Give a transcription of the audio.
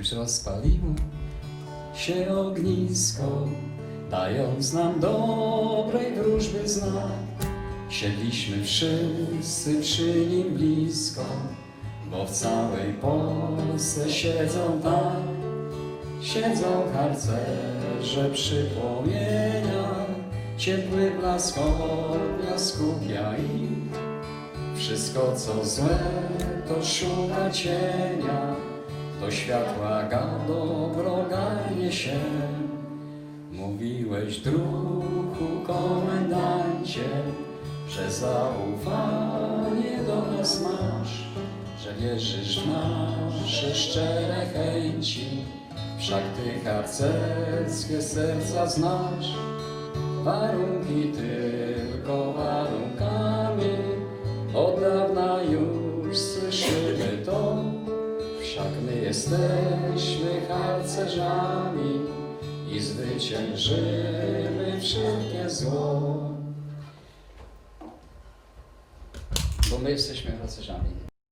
już rozpaliło się ognisko, dając nam dobrej wróżby znak. Siedliśmy wszyscy przy nim blisko, bo w całej Polsce siedzą tak. Siedzą harcerze przy płomieniach, ciepły blask ognia skupia ich. Wszystko co złe to szuka cienia, światła ga dobro garnie się. Mówiłeś druhu komendancie, że zaufanie do nas masz, że wierzysz w nasze szczere chęci, wszak ty harcerskie serca znasz. Warunki tylko jesteśmy harcerzami i zwyciężymy wszelkie zło. Bo my jesteśmy harcerzami.